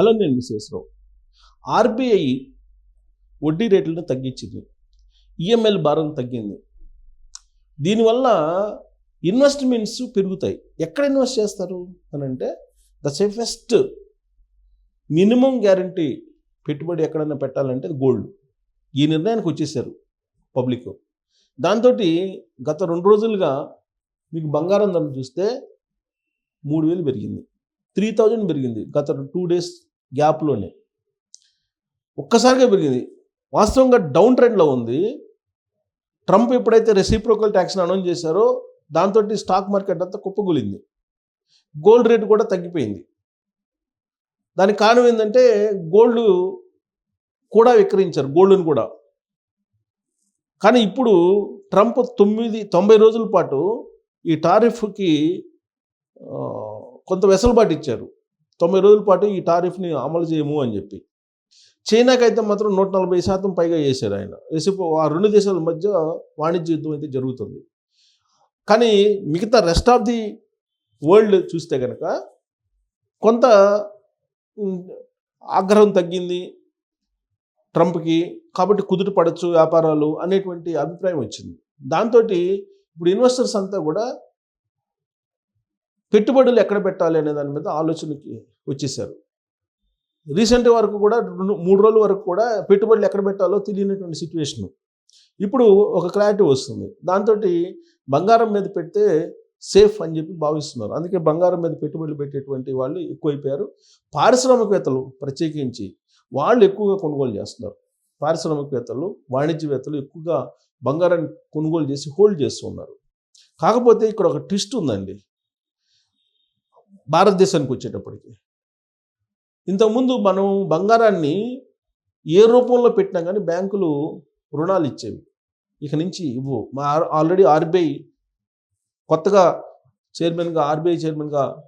Hello నేను Visweswara Rao RBI వడ్డీ రేట్లను తగ్గించింది. ఈఎంఎల్ భారం తగ్గింది. దీనివల్ల ఇన్వెస్ట్మెంట్స్ పెరుగుతాయి. ఎక్కడ ఇన్వెస్ట్ చేస్తారు అని అంటే ద సేఫెస్ట్ మినిమం గ్యారంటీ పెట్టుబడి ఎక్కడైనా పెట్టాలంటే గోల్డ్. ఈ నిర్ణయానికి వచ్చేసారు పబ్లిక్. దాంతో గత రెండు రోజులుగా మీకు బంగారం ధర చూస్తే మూడు వేలు పెరిగింది. త్రీ థౌజండ్ పెరిగింది. గత టూ డేస్ గ్యాప్లోనే ఒక్కసారిగా పెరిగింది. వాస్తవంగా డౌన్ ట్రెండ్లో ఉంది. ట్రంప్ ఎప్పుడైతే రెసిప్రోకల్ ట్యాక్స్ని అనౌన్స్ చేశారో దాంతో స్టాక్ మార్కెట్ అంతా కుప్పగూలింది గోల్డ్ రేట్ కూడా తగ్గిపోయింది. దానికి కారణం ఏంటంటే గోల్డ్ కూడా విక్రయించారు. గోల్డ్ని కూడా. కానీ ఇప్పుడు ట్రంప్ తొమ్మిది తొంభై రోజుల పాటు ఈ టారిఫ్కి కొంత వెసులుబాటు ఇచ్చారు. తొంభై రోజుల పాటు ఈ టారిఫ్ని అమలు చేయము అని చెప్పి. చైనాకైతే మాత్రం నూట నలభై శాతం పైగా చేశారు ఆయన. రెసిపో ఆ రెండు దేశాల మధ్య వాణిజ్య యుద్ధం అయితే జరుగుతుంది. కానీ మిగతా రెస్ట్ ఆఫ్ ది వరల్డ్ చూస్తే కనుక కొంత ఆగ్రహం తగ్గింది ట్రంప్కి. కాబట్టి కుదుట పడచ్చు వ్యాపారాలు అనేటువంటి అభిప్రాయం వచ్చింది. దాంతో ఇప్పుడు ఇన్వెస్టర్స్ అంతా కూడా పెట్టుబడులు ఎక్కడ పెట్టాలి అనే దాని మీద ఆలోచనకి వచ్చేసారు. రీసెంట్ వరకు కూడా రెండు మూడు రోజుల వరకు కూడా పెట్టుబడులు ఎక్కడ పెట్టాలో తెలియనటువంటి సిచ్యువేషన్ ఇప్పుడు ఒక క్లారిటీ వస్తుంది. దాంతో బంగారం మీద పెడితే సేఫ్ అని చెప్పి భావిస్తున్నారు. అందుకే బంగారం మీద పెట్టుబడులు పెట్టేటువంటి వాళ్ళు ఎక్కువైపోయారు. పారిశ్రామికవేత్తలు ప్రత్యేకించి వాళ్ళు ఎక్కువగా కొనుగోలు చేస్తున్నారు. పారిశ్రామికవేత్తలు వాణిజ్యవేత్తలు ఎక్కువగా బంగారాన్ని కొనుగోలు చేసి హోల్డ్ చేస్తున్నారు. కాకపోతే ఇక్కడ ఒక ట్విస్ట్ ఉందండి. భారతదేశానికి వచ్చేటప్పటికి. ఇంతకుముందు మనం బంగారాన్ని ఏ రూపంలో పెట్టినా కానీ బ్యాంకులు రుణాలు ఇచ్చేవి. ఇక నుంచి ఇవ్వు. మా ఆల్రెడీ ఆర్బీఐ కొత్తగా చైర్మన్గా ఆర్బీఐ చైర్మన్గా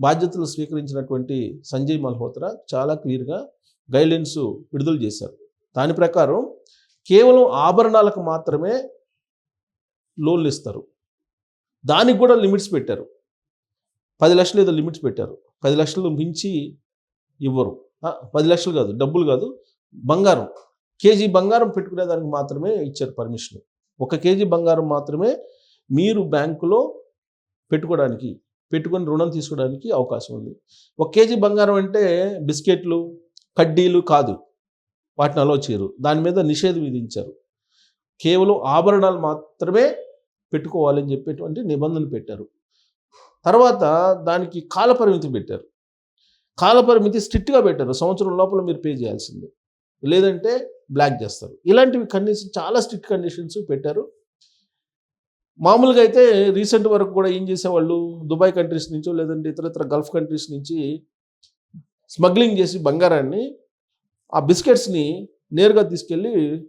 బాధ్యతలు స్వీకరించినటువంటి సంజయ్ మల్హోత్రా చాలా క్లియర్గా గైడ్లైన్స్ విడుదల చేశారు. దాని ప్రకారం కేవలం ఆభరణాలకు మాత్రమే లోన్లు ఇస్తారు. దానికి కూడా లిమిట్స్ పెట్టారు. పది లక్షలు ఏదో లిమిట్స్ పెట్టారు. పది లక్షలు మించి ఇవ్వరు. పది లక్షలు కాదు డబ్బులు కాదు బంగారం. కేజీ బంగారం పెట్టుకునే దానికి మాత్రమే ఇచ్చారు పర్మిషన్. ఒక కేజీ బంగారం మాత్రమే మీరు బ్యాంకులో పెట్టుకోవడానికి పెట్టుకొని రుణం తీసుకోవడానికి అవకాశం ఉంది. ఒక కేజీ బంగారం అంటే బిస్కెట్లు కడ్డీలు కాదు. వాటిని అలో చేయరు. దాని మీద నిషేధం విధించారు. కేవలం ఆభరణాలు మాత్రమే పెట్టుకోవాలని చెప్పేటువంటి నిబంధన పెట్టారు. తర్వాత దానికి కాలపరిమితి పెట్టారు. కాలపరిమితి స్ట్రిక్ట్గా పెట్టారు. సంవత్సరం లోపల మీరు పే చేయాల్సిందే. లేదంటే బ్లాక్ చేస్తారు. ఇలాంటివి కండిషన్ చాలా స్ట్రిక్ట్ కండిషన్స్ పెట్టారు. మామూలుగా అయితే రీసెంట్ వరకు కూడా ఏం చేసేవాళ్ళు? దుబాయ్ కంట్రీస్ నుంచో లేదంటే ఇతర ఇతర గల్ఫ్ కంట్రీస్ నుంచి స్మగ్లింగ్ చేసి బంగారాన్ని ఆ బిస్కెట్స్ని నేరుగా తీసుకెళ్ళి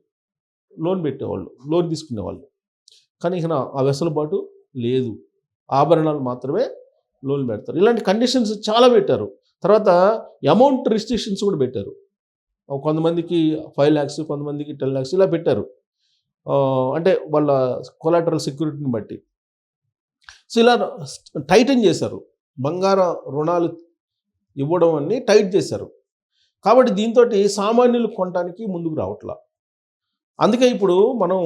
లోన్ పెట్టేవాళ్ళు. లోన్ తీసుకునేవాళ్ళు. కానీ ఇక ఆ వెసులుబాటు లేదు. ఆభరణాలు మాత్రమే లోన్ పెడతారు. ఇలాంటి కండిషన్స్ చాలా పెట్టారు. తర్వాత అమౌంట్ రిస్ట్రిక్షన్స్ కూడా పెట్టారు. కొంతమందికి ఫైవ్ ల్యాక్స్ కొంతమందికి టెన్ ల్యాక్స్ ఇలా పెట్టారు. అంటే వాళ్ళ కొలాటరల్ సెక్యూరిటీని బట్టి. సో ఇలా టైటన్ చేశారు. బంగార రుణాలు ఇవ్వడం అన్ని టైట్ చేశారు. కాబట్టి దీంతో సామాన్యులు కొనడానికి ముందుకు రావట్లా. అందుకే ఇప్పుడు మనం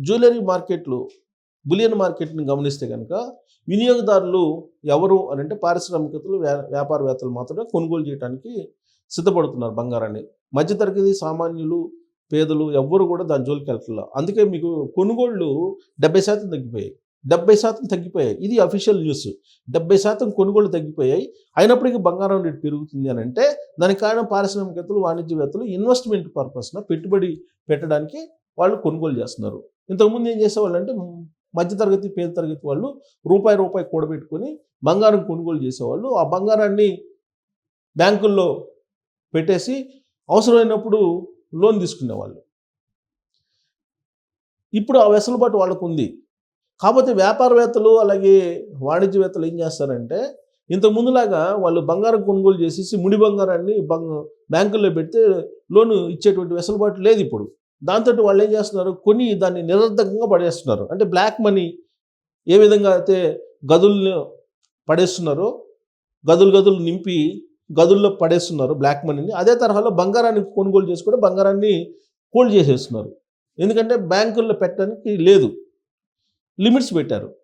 జ్యువెలరీ మార్కెట్లు బులియన్ మార్కెట్ని గమనిస్తే కనుక వినియోగదారులు ఎవరు అని అంటే పారిశ్రామికతలు వ్యా- వ్యాపారవేత్తలు మాత్రమే కొనుగోలు చేయడానికి సిద్ధపడుతున్నారు బంగారాన్ని. మధ్యతరగతి సామాన్యులు పేదలు ఎవ్వరు కూడా దాని జోలికి వెళ్ళట్లా అందుకే మీకు కొనుగోళ్ళు డెబ్బై శాతం తగ్గిపోయాయి. డెబ్బై శాతం తగ్గిపోయాయి. ఇది అఫీషియల్ న్యూస్. డెబ్బై శాతం కొనుగోలు తగ్గిపోయాయి. అయినప్పటికీ బంగారం రేటు పెరుగుతుంది అని అంటే దానికి కారణం పారిశ్రామికవేత్తలు వాణిజ్యవేత్తలు ఇన్వెస్ట్మెంట్ పర్పస్న పెట్టుబడి పెట్టడానికి వాళ్ళు కొనుగోలు చేస్తున్నారు. ఇంతకుముందు ఏం చేసేవాళ్ళు అంటే మధ్యతరగతి పేద తరగతి వాళ్ళు రూపాయి రూపాయి కూడబెట్టుకొని బంగారం కొనుగోలు చేసేవాళ్ళు. ఆ బంగారాన్ని బ్యాంకుల్లో పెట్టేసి అవసరమైనప్పుడు లోన్ తీసుకునేవాళ్ళు. ఇప్పుడు ఆ వెసులుబాటు వాళ్ళకు ఉంది కాకపోతే వ్యాపారవేత్తలు అలాగే వాణిజ్యవేత్తలు ఏం చేస్తారంటే ఇంత ముందులాగా వాళ్ళు బంగారం కొనుగోలు చేసేసి ముడి బంగారాన్ని బంగ బ్యాంకుల్లో పెడితే లోను ఇచ్చేటువంటి వెసులుబాటు లేదు ఇప్పుడు. దాంతో వాళ్ళు ఏం చేస్తున్నారు? కొని దాన్ని నిరర్ధకంగా పడేస్తున్నారు. అంటే బ్లాక్ మనీ ఏ విధంగా అయితే గదులను పడేస్తున్నారో గదులు గదులు నింపి గదుల్లో పడేస్తున్నారు బ్లాక్ మనీని అదే తరహాలో బంగారాన్ని కొనుగోలు చేసుకుని బంగారాన్ని హోల్డ్ చేసేస్తున్నారు. ఎందుకంటే బ్యాంకుల్లో పెట్టడానికి లేదు. లిమిట్స్ పెట్టారు.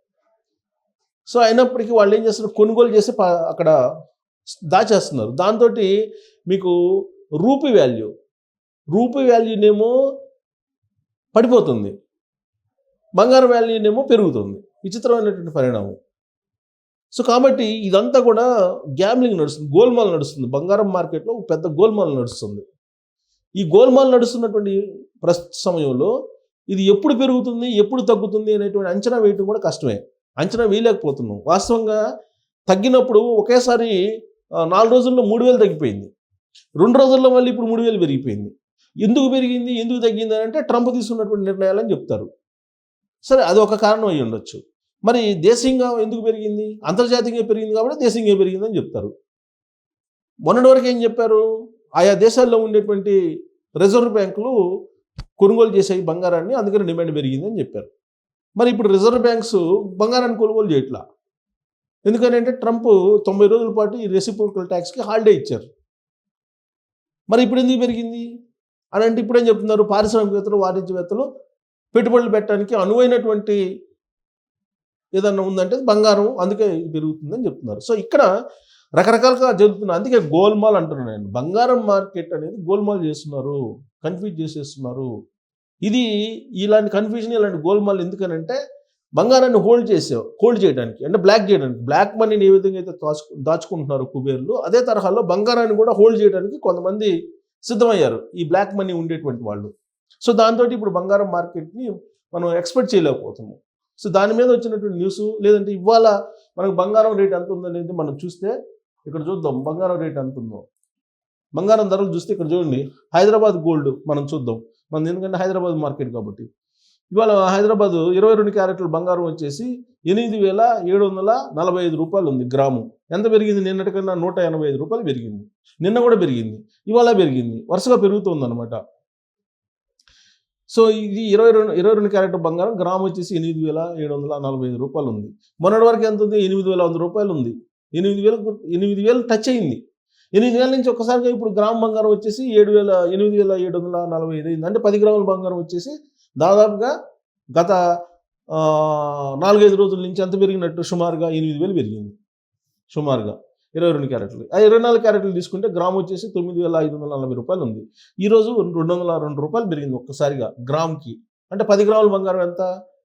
సో అయినప్పటికీ వాళ్ళు ఏం చేస్తున్నారు? కొనుగోలు చేసి అక్కడ దాచేస్తున్నారు. దాంతో మీకు రూపీ వాల్యూ. రూపీ వాల్యూనేమో పడిపోతుంది. బంగారం వాల్యూనేమో పెరుగుతుంది. విచిత్రమైనటువంటి పరిణామం. సో కాబట్టి ఇదంతా కూడా గ్యామ్లింగ్ నడుస్తుంది గోల్మాల్ నడుస్తుంది. బంగారం మార్కెట్లో పెద్ద గోల్మాల్ నడుస్తుంది. ఈ గోల్మాల్ నడుస్తున్నటువంటి ప్రస్తుత సమయంలో ఇది ఎప్పుడు పెరుగుతుంది ఎప్పుడు తగ్గుతుంది అనేటువంటి అంచనా వేయటం కూడా కష్టమే. అంచనా వేయలేకపోతున్నాం. వాస్తవంగా తగ్గినప్పుడు ఒకేసారి నాలుగు రోజుల్లో మూడు వేలు తగ్గిపోయింది. రెండు రోజుల్లో మళ్ళీ ఇప్పుడు మూడు వేలు పెరిగిపోయింది. ఎందుకు పెరిగింది ఎందుకు తగ్గింది అని అంటే ట్రంప్ తీసుకున్నటువంటి నిర్ణయాలని చెప్తారు. సరే అది ఒక కారణం అయి ఉండొచ్చు. మరి దేశీయంగా ఎందుకు పెరిగింది? అంతర్జాతీయంగా పెరిగింది కాబట్టి దేశీయంగా పెరిగిందని చెప్తారు. మొన్నటి వరకు ఏం చెప్పారు? ఆయా దేశాల్లో ఉండేటువంటి రిజర్వ్ బ్యాంకులు కొనుగోలు చేసే బంగారాన్ని అందుకని డిమాండ్ పెరిగిందని చెప్పారు. మరి ఇప్పుడు రిజర్వ్ బ్యాంక్స్ బంగారాన్ని కొనుగోలు చేయట్లా? ఎందుకంటే ట్రంప్ తొంభై రోజుల పాటు ఈ రెసిప్రోకల్ ట్యాక్స్కి హాలిడే ఇచ్చారు. మరి ఇప్పుడు ఎందుకు పెరిగింది? అని అంటే ఇప్పుడేం చెప్తున్నారు? పారిశ్రామికవేత్తలు వాణిజ్యవేత్తలు పెట్టుబడులు పెట్టడానికి అనువైనటువంటి ఏదన్నా ఉందంటే బంగారం అందుకే పెరుగుతుందని చెప్తున్నారు. సో ఇక్కడ రకరకాలుగా జరుగుతుంది అందుకే గోల్మాల్ అంటున్నాను నేను. బంగారం మార్కెట్ అనేది గోల్మాల్ చేస్తున్నారు కన్ఫ్యూజ్ చేసేస్తున్నారు. ఇది ఇలాంటి కన్ఫ్యూజన్ ఇలాంటి గోల్మాల్ ఎందుకనంటే బంగారాన్ని హోల్డ్ చేసే హోల్డ్ చేయడానికి అంటే బ్లాక్ చేయడానికి. బ్లాక్ మనీని ఏ విధంగా అయితే దాచుకుంటున్నారు కుబేర్లు అదే తరహాలో బంగారాన్ని కూడా హోల్డ్ చేయడానికి కొంతమంది సిద్ధమయ్యారు. ఈ బ్లాక్ మనీ ఉండేటువంటి వాళ్ళు. సో దాంతో ఇప్పుడు బంగారం మార్కెట్ని మనం ఎక్స్పెక్ట్ చేయలేకపోతాము సో దాని మీద వచ్చినటువంటి న్యూస్ లేదంటే ఇవాళ మనకు బంగారం రేట్ ఎంత ఉందనేది మనం చూస్తే ఇక్కడ చూద్దాం. బంగారం రేట్ ఎంత ఉందో. బంగారం ధరలు చూస్తే ఇక్కడ చూడండి. హైదరాబాద్ గోల్డ్ మనం చూద్దాం. మనం ఎందుకంటే హైదరాబాద్ మార్కెట్ కాబట్టి. ఇవాళ హైదరాబాద్ ఇరవై రెండు క్యారెట్ల బంగారం వచ్చేసి ఎనిమిది వేల ఏడు వందల నలభై ఐదు రూపాయలు ఉంది గ్రాము. ఎంత పెరిగింది? నిన్నటికన్నా నూట ఎనభై ఐదు రూపాయలు పెరిగింది. నిన్న కూడా పెరిగింది. ఇవాళ పెరిగింది. వరుసగా పెరుగుతుందన్నమాట. సో ఇది ఇరవై రెండు ఇరవై రెండు క్యారెట్ బంగారం గ్రామ్ వచ్చేసి ఎనిమిది వేల ఏడు వందల నలభై ఐదు రూపాయలు ఉంది. మొన్నటి వరకు ఎంత ఉంది? ఎనిమిది వేల వంద రూపాయలు ఉంది. ఎనిమిది వేలు ఎనిమిది వేలు టచ్ అయింది. ఎనిమిది వేల నుంచి ఒకసారిగా ఇప్పుడు గ్రామ్ బంగారం వచ్చేసి ఏడు వేల ఎనిమిది వేల ఏడు వందల నలభై ఐదు అయింది. అంటే పది గ్రాముల బంగారం వచ్చేసి దాదాపుగా గత నాలుగైదు రోజుల నుంచి ఎంత పెరిగినట్టు సుమారుగా ఎనిమిది వేలు పెరిగింది. సుమారుగా ఇరవై రెండు క్యారెట్లు. ఆ ఇరవై నాలుగు క్యారెట్లు తీసుకుంటే గ్రామ్ వచ్చేసి తొమ్మిది వేల ఐదు వందల నలభై రూపాయలు ఉంది. ఈరోజు రెండు వందల రెండు రూపాయలు పెరిగింది ఒక్కసారిగా గ్రామ్కి. అంటే పది గ్రాముల బంగారం ఎంత?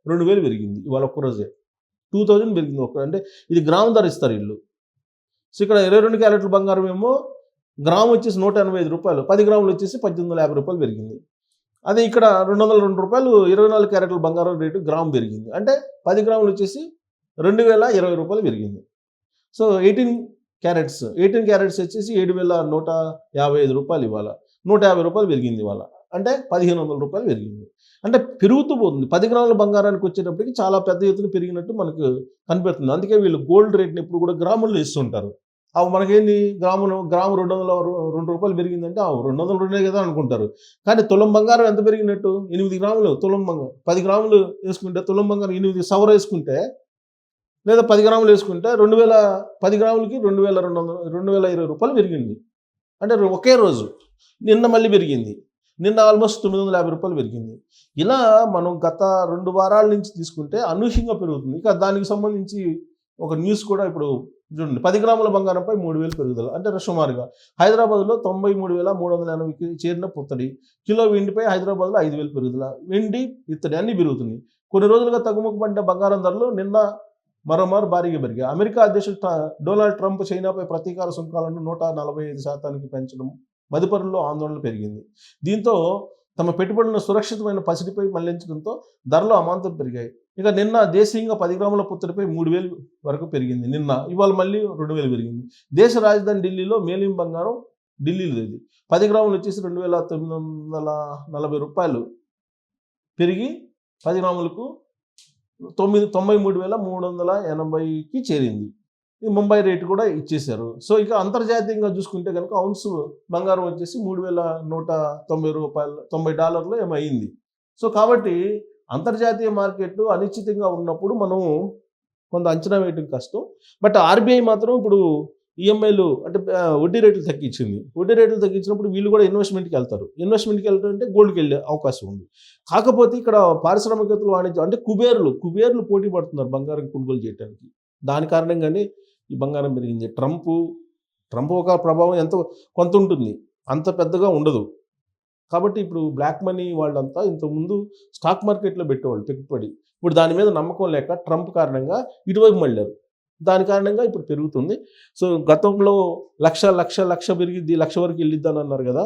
రెండు వేలు పెరిగింది ఇవాళ ఒక్కరోజే టూ థౌజండ్ పెరిగింది ఒక్క అంటే ఇది గ్రామ్ ధర ఇస్తారు ఇల్లు సో ఇక్కడ ఇరవై రెండు క్యారెట్ల బంగారం ఏమో గ్రామ్ వచ్చేసి నూట ఎనభై ఐదు రూపాయలు పది గ్రాములు వచ్చేసి పద్దెనిమిది వందల యాభై రూపాయలు పెరిగింది. అదే ఇక్కడ రెండు వందల రెండు రూపాయలు ఇరవై నాలుగు క్యారెట్ల బంగారం రేటు గ్రామ్ పెరిగింది. అంటే పది గ్రాములు వచ్చేసి రెండు వేల ఇరవై రూపాయలు పెరిగింది. So eighteen carats eighteen carats వచ్చేసి ఏడు వేల నూట యాభై ఐదు రూపాయలు ఇవాళ నూట యాభై రూపాయలు పెరిగింది ఇవాళ. అంటే పదిహేను వందల రూపాయలు పెరిగింది. అంటే పెరుగుతూ పోతుంది. పది గ్రాముల బంగారానికి వచ్చేటప్పటికి చాలా పెద్ద ఎత్తున పెరిగినట్టు మనకు కనిపిస్తుంది. అందుకే వీళ్ళు గోల్డ్ రేట్ని ఇప్పుడు కూడా గ్రాముల్లో ఇస్తుంటారు. అవి మనకేంది? గ్రామును గ్రాము రెండు వందల రెండు రూపాయలు పెరిగిందంటే ఆ రెండు వందల రెండే కదా అనుకుంటారు. కానీ తులం బంగారం ఎంత పెరిగినట్టు? ఎనిమిది గ్రాములు తులం బంగారం పది గ్రాములు వేసుకుంటే తులం బంగారం ఎనిమిది సవర వేసుకుంటే లేదా పది గ్రాములు వేసుకుంటే రెండు వేల పది గ్రాములకి రెండు వేల రెండు వందల రెండు వేల ఇరవై రూపాయలు పెరిగింది. అంటే ఒకే రోజు. నిన్న మళ్ళీ పెరిగింది. నిన్న ఆల్మోస్ట్ తొమ్మిది వందల యాభై రూపాయలు పెరిగింది. ఇలా మనం గత రెండు వారాల నుంచి తీసుకుంటే అనూహ్యంగా పెరుగుతుంది. ఇక దానికి సంబంధించి ఒక న్యూస్ కూడా ఇప్పుడు చూడండి పది గ్రాముల బంగారంపై మూడు వేలు పెరుగుదల. అంటే సుమారుగా హైదరాబాద్లో తొంభై మూడు వేల మూడు వందల ఎనభైకి చేరిన పుత్తడి కిలో వెండిపై హైదరాబాద్లో ఐదు వేలు పెరుగుదల. వెండి ఇత్తడి అన్ని పెరుగుతుంది కొన్ని రోజులుగా తగ్గుముఖ బంగారం ధరలు నిన్న మరోమారు భారీగా పెరిగాయి. అమెరికా అధ్యక్షుడు డొనాల్డ్ ట్రంప్ చైనాపై ప్రతీకార సుంకాలను నూట నలభై ఐదు శాతానికి పెంచడం మదుపరుల్లో ఆందోళన పెరిగింది. దీంతో తమ పెట్టుబడులను సురక్షితమైన పసిడిపై మళ్ళించడంతో ధరలు అమాంతం పెరిగాయి. ఇక నిన్న దేశీయంగా పది గ్రాముల పుత్తడిపై మూడు వేలు వరకు పెరిగింది. నిన్న ఇవాళ మళ్ళీ రెండు వేలు పెరిగింది. దేశ రాజధాని ఢిల్లీలో మేలిం బంగారం ఢిల్లీలో ఇది పది గ్రాములు వచ్చేసి రెండు వేల తొమ్మిది వందల నలభై రూపాయలు పెరిగి పది గ్రాములకు తొమ్మిది తొంభై మూడు వేల మూడు వందల ఎనభైకి చేరింది. ముంబై రేటు కూడా ఇచ్చేశారు. సో ఇక అంతర్జాతీయంగా చూసుకుంటే కనుక అవున్స్ బంగారం వచ్చేసి మూడు వేల నూట తొంభై రూపాయలు తొంభై డాలర్లు ఏమో అయింది. సో కాబట్టి అంతర్జాతీయ మార్కెట్ అనిశ్చితంగా ఉన్నప్పుడు మనం కొంత అంచనా వేయడం కష్టం. బట్ ఆర్బీఐ మాత్రం ఇప్పుడు ఈఎంఐలు అంటే వడ్డీ రేట్లు తగ్గించింది. వడ్డీ రేట్లు తగ్గించినప్పుడు వీళ్ళు కూడా ఇన్వెస్ట్మెంట్కి వెళ్తారు. ఇన్వెస్ట్మెంట్కి వెళ్తారంటే గోల్డ్కి వెళ్ళే అవకాశం ఉంది. కాకపోతే ఇక్కడ పారిశ్రామికతలు వాణిజ్యం అంటే కుబేర్లు కుబేర్లు పోటీ పడుతున్నారు బంగారం కొనుగోలు చేయడానికి దాని కారణంగానే ఈ బంగారం పెరిగింది. ట్రంప్ ట్రంప్ ఒక ప్రభావం ఎంత కొంత ఉంటుంది. అంత పెద్దగా ఉండదు. కాబట్టి ఇప్పుడు బ్లాక్ మనీ వాళ్ళంతా ఇంతకుముందు స్టాక్ మార్కెట్లో పెట్టేవాళ్ళు పెట్టుబడి. ఇప్పుడు దాని మీద నమ్మకం లేక ట్రంప్ కారణంగా ఇటువైపు మళ్ళారు. దాని కారణంగా ఇప్పుడు పెరుగుతుంది. సో గతంలో లక్ష లక్ష లక్ష పెరిగిద్ది లక్ష వరకు వెళ్ళిద్దని అన్నారు కదా.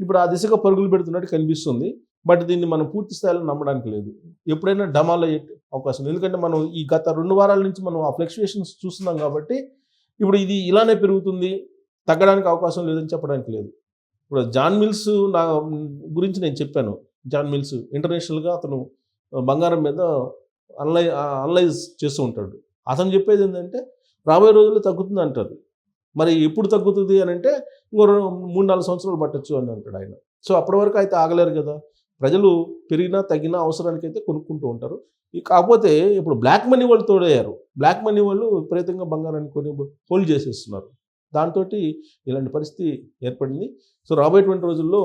ఇప్పుడు ఆ దిశగా పరుగులు పెడుతున్నట్టు కనిపిస్తుంది. బట్ దీన్ని మనం పూర్తి స్థాయిలో నమ్మడానికి లేదు. ఎప్పుడైనా డమాల్ అయ్యే అవకాశం ఎందుకంటే మనం ఈ గత రెండు వారాల నుంచి మనం ఆ ఫ్లక్చుయేషన్స్ చూస్తున్నాం కాబట్టి ఇప్పుడు ఇది ఇలానే పెరుగుతుంది. తగ్గడానికి అవకాశం లేదని చెప్పడానికి లేదు. ఇప్పుడు జాన్ మిల్స్ నా గురించి నేను చెప్పాను. జాన్ మిల్స్ ఇంటర్నేషనల్గా అతను బంగారం మీద అనలై అనలైజ్ చేస్తూ ఉంటాడు. అతను చెప్పేది ఏంటంటే రాబోయే రోజుల్లో తగ్గుతుంది అంటారు. మరి ఎప్పుడు తగ్గుతుంది అని అంటే ఇంకో మూడు నాలుగు సంవత్సరాలు పట్టొచ్చు అని అంటాడు ఆయన. సో అప్పటి వరకు అయితే ఆగలేరు కదా. ప్రజలు పెరిగినా తగ్గినా అవసరానికైతే కొనుక్కుంటూ ఉంటారు. కాకపోతే ఇప్పుడు బ్లాక్ మనీ వాళ్ళు తోడయ్యారు. బ్లాక్ మనీ వాళ్ళు విపరీతంగా బంగారాన్ని కొని హోల్డ్ చేసేస్తున్నారు. దాంతో ఇలాంటి పరిస్థితి ఏర్పడింది. సో రాబోయేటువంటి రోజుల్లో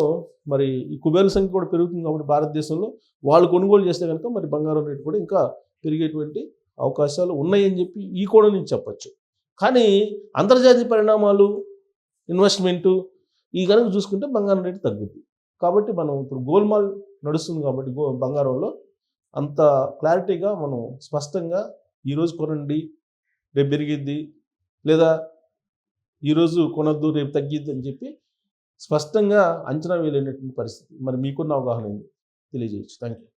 మరి ఈ కుబేల సంఖ్య కూడా పెరుగుతుంది కాబట్టి భారతదేశంలో వాళ్ళు కొనుగోలు చేస్తే కనుక మరి బంగారం రేటు కూడా ఇంకా పెరిగేటువంటి అవకాశాలు ఉన్నాయని చెప్పి ఈ కూడా నేను చెప్పచ్చు. కానీ అంతర్జాతీయ పరిణామాలు ఇన్వెస్ట్మెంటు ఈ కనుక చూసుకుంటే బంగారం రేటు తగ్గుద్ది. కాబట్టి మనం ఇప్పుడు గోల్మాల్ నడుస్తుంది కాబట్టి గో బంగారంలో అంత క్లారిటీగా మనం స్పష్టంగా ఈరోజు కొనండి రేపు పెరిగిద్ది లేదా ఈరోజు కొనద్దు రేపు తగ్గిద్ది అని చెప్పి స్పష్టంగా అంచనా వేయలేనటువంటి పరిస్థితి. మరి మీకున్న అవగాహన ఏంది? తెలియజేయచ్చు. Thank you